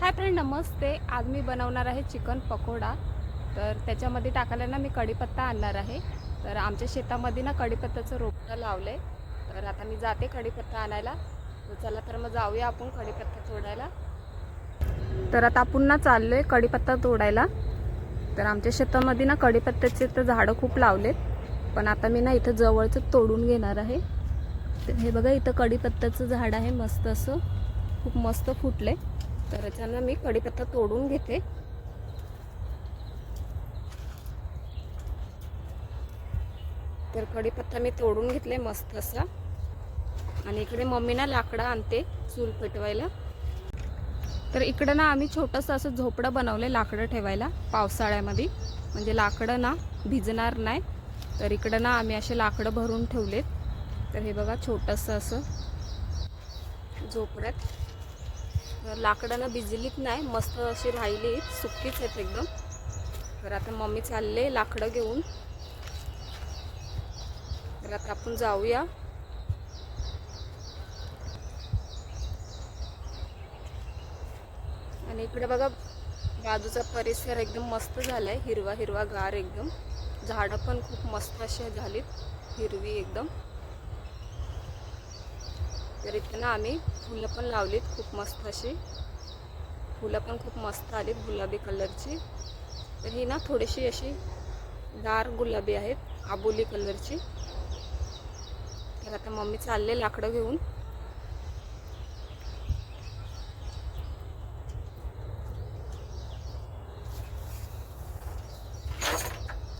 Hi friend नमस्ते. आज मी बनवणार आहे चिकन पकोडा. तर त्याच्यामध्ये टाकायला ना मी कढीपत्ता आणणार आहे. तर आमच्या शेतामध्ये ना कढीपत्त्याचं रोपटं लावलं आहे तर आता मी जाते कढीपत्ता आणायला. तर चला तर मग जाऊया आपण कढीपत्ता तोडायला. तर आता आपण ना चाललो आहे कढीपत्ता तोडायला. तर आमच्या शेतामध्ये ना कढीपत्त्याचे तर झाडं खूप लावलेत. पण आता मी ना इथं जवळचं तोडून घेणार आहे. तर हे बघा इथं कढीपत्त्याचं झाड आहे मस्त असं. खूप मस्त फुटलं आहे तर याच्यानं मी कढीपत्ता तोडून घेते. तर कढीपत्ता मी तोडून घेतले मस्त असा. आणि इकडे मम्मी ना लाकडं आणते चूल पेटवायला. तर इकडं ना आम्ही छोटंसं असं झोपडं बनवलं लाकडं ठेवायला पावसाळ्यामध्ये. म्हणजे लाकडं ना भिजणार नाही. तर इकडं ना आम्ही असे लाकडं भरून ठेवलेत. तर हे बघा छोटंसं असं. झोपड्यात तर भिजलीत नाही मस्त अशी राहिली सुकीच आहेत एकदम. तर आता मम्मी चालले लाकडं घेऊन. तर आता आपण जाऊया. आणि इकडे बघा बाजूचा परिसर एकदम मस्त झालाय हिरवा हिरवा गार एकदम. झाडं पण खूप मस्त अशी झालीत हिरवी एकदम. तर इथं ना आम्ही फुलं पण लावलीत खूप मस्त अशी. फुलं पण खूप मस्त आलीत गुलाबी कलरची. तर ही ना थोडीशी अशी डार्क गुलाबी आहेत आबोली कलरची. तर आता मम्मी चालले लाकडं घेऊन.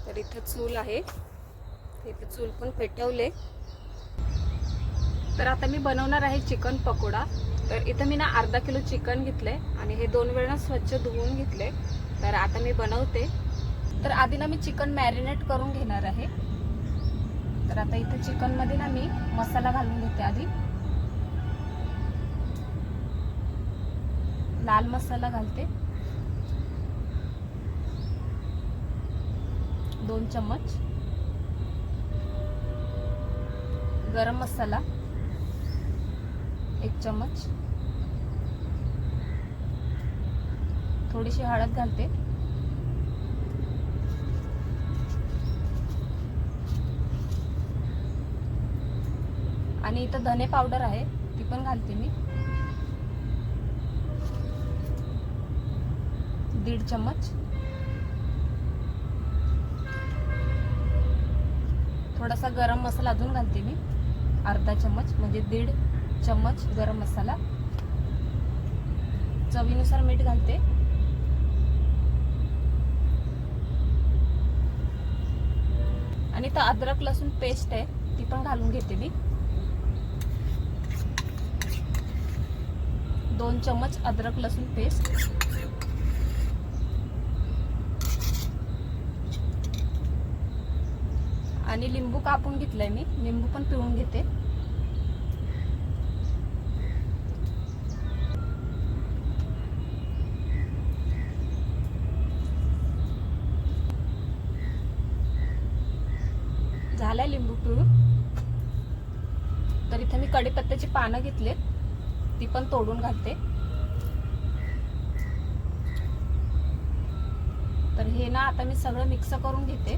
तर इथं चूल आहे. इथं चूल पण पेटवले. तर आता मी बनवणार आहे चिकन पकोडा. तर इथं मी ना अर्धा किलो चिकन घेतले आणि हे दोन वेळा स्वच्छ धुवून घेतले तर आता मी बनवते. तर आधी ना मी चिकन मॅरिनेट करून घेणार आहे. तर आता इथं चिकनमध्ये ना मी मसाला घालून घेते आधी. लाल मसाला घालते. दोन चम्मच. गरम मसाला. एक चम्मच. थोडीशी हळद घालते. आणि इथं धने पावडर आहे ती पण घालते मी. दीड चम्मच. थोडासा गरम मसाला अजून घालते मी अर्धा चम्मच म्हणजे दीड चम्मच गरम मसाला. चवीनुसार मीठ घालते. आणि तर अद्रक लसूण पेस्ट आहे ती पण घालून घेते मी. दोन चम्मच अद्रक लसूण पेस्ट आणि लिंबू कापून घेतलाय मी. लिंबू पण पिळून घेते. झालाय लिंबू पिळून. तर इथे मी कडीपत्त्याची पानं घेतलेत ती पण तोडून घालते. तर हे ना आता मी सगळं मिक्स करून घेते.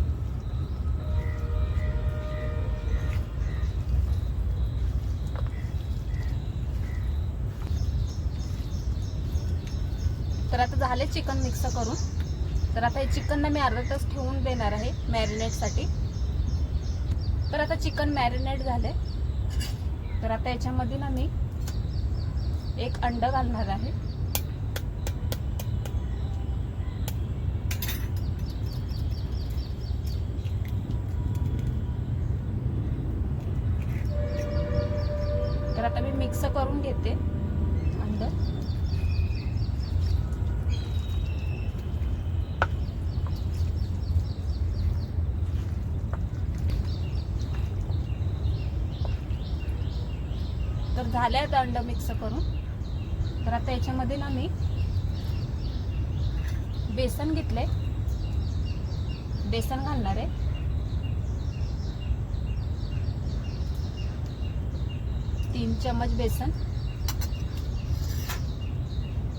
तर आता झाले चिकन मिक्स करून. तर आता हे चिकन ना मी अर्धा तास ठेवून देणार आहे मॅरिनेटसाठी. तर आता चिकन मॅरिनेट झाले तर आता याच्यामध्ये ना मी एक अंड घालणार आहे. तर आता मी मिक्स करून घेते अंड. तर झाले आहेत अंड मिक्स करून. तर आता याच्यामध्ये ना मी बेसन घेतले बेसन घालणार आहे. तीन चम्मच बेसन.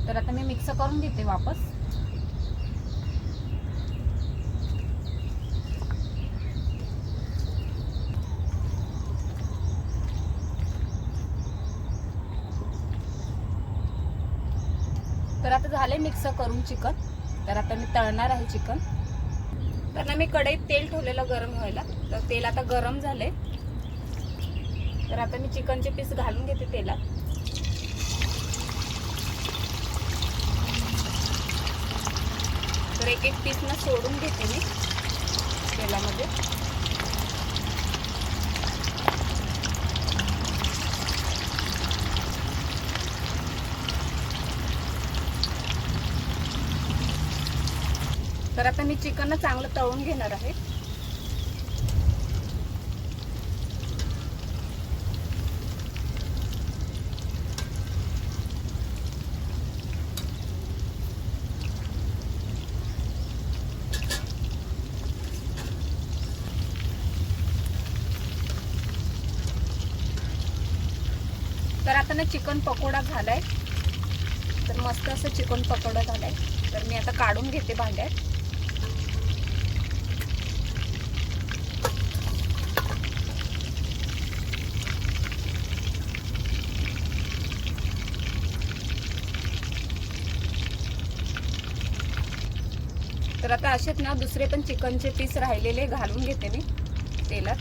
तर आता मी मिक्स करून घेते वापस. तर आता झाले मिक्स करून चिकन. तर आता मी तळणार आहे चिकन. तर ना मी कढईत तेल ठेवलेलं गरम व्हायला. तर तेल आता गरम झाले तर आता मी चिकनचे पीस घालून घेते तेलात. तर एक एक पीस ना सोडून घेते मी तेलामध्ये. तर आता मी चिकन चांगलं तळून घेणार आहे. तर आता ना चिकन पकोडा झालाय. तर मस्त असं चिकन पकोडा झालाय. तर मी आता काढून घेते भांड्यात. तर आता असेच ना दुसरे पण चिकनचे पीस राहिलेले घालून घेते मी तेलात.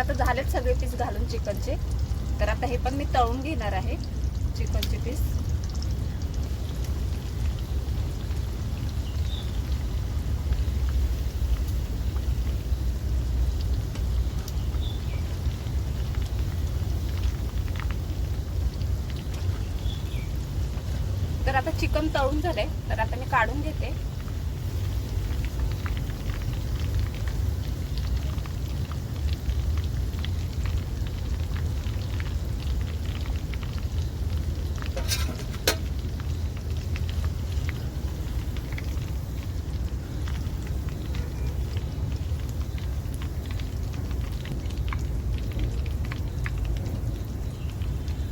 आता झालेत सगळे पीस घालून चिकनचे. तर आता हे पण मी तळून घेणार आहे चिकनचे पीस तर आता चिकन तळून झालंय तर आता मी काढून घेते.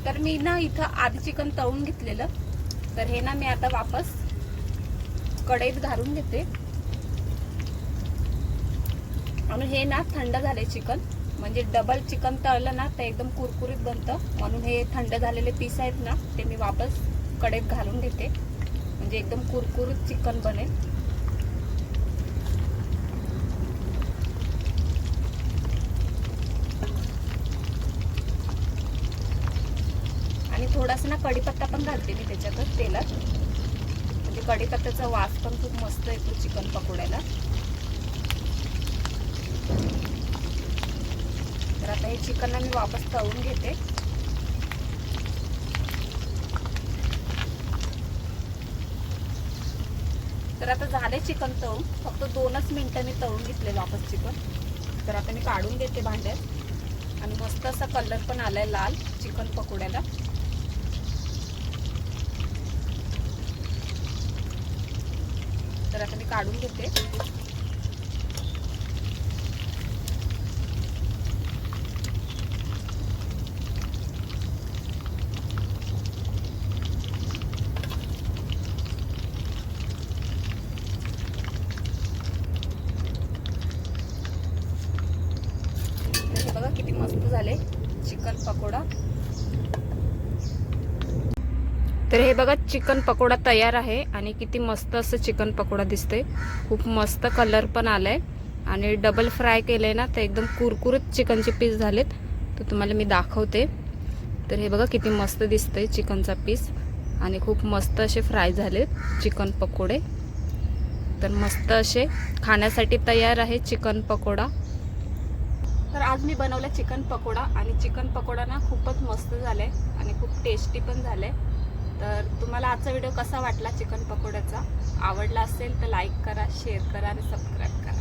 तर मी ना इथं आधी चिकन तळून घेतलेलं. तर हे ना मी आता वापस कढईत घालून घेते. आणि हे ना थंड झाले चिकन. म्हणजे डबल चिकन तळलं ना तर एकदम कुरकुरीत बनतं. म्हणून हे थंड झालेले पीस आहेत ना ते मी वापस कढईत घालून घेते. म्हणजे एकदम कुरकुरीत चिकन बनेल आणि थोडासा ना कढीपत्ता पण घालते मी त्याच्यातच तेलात. म्हणजे कढीपत्त्याचा वास पण खूप मस्त येतो चिकन पकोड्याला. तर आता हे चिकन मी वापस तळून घेते. तर आता झाले चिकन तळून. फक्त दोनच मिनटं मी तळून घेतले वापस चिकन. तर आता मी काढून घेते भांड्यात. आणि मस्त असा कलर पण आलाय लाल चिकन पकोड्याला. तर आता मी काढून घेते तर हे बघा किती मस्त झाले चिकन पकोडा तर हे बघा चिकन पकोडा तयार आहे आणि किती मस्त असं चिकन पकोडा दिसतंय. खूप मस्त कलर पण आलाय. आणि डबल फ्राय केलंय ना तर एकदम कुरकुरीत चिकनचे पीस झालेत. तर तुम्हाला मी दाखवते. तर हे बघा किती मस्त दिसतंय चिकनचा पीस आणि खूप मस्त असे फ्राय झालेत चिकन पकोडे. तर मस्त असे खाण्यासाठी तयार आहे चिकन पकोडा. तर आज मी बनवला चिकन पकोडा. आणि चिकन पकोडा ना खूपच मस्त झालाय आणि खूप टेस्टी पण झालाय. तर तुम्हाला आजचा व्हिडिओ कसा वाटला चिकन पकोड्याचा? आवडला असेल तर लाईक करा शेअर करा आणि सबस्क्राईब करा.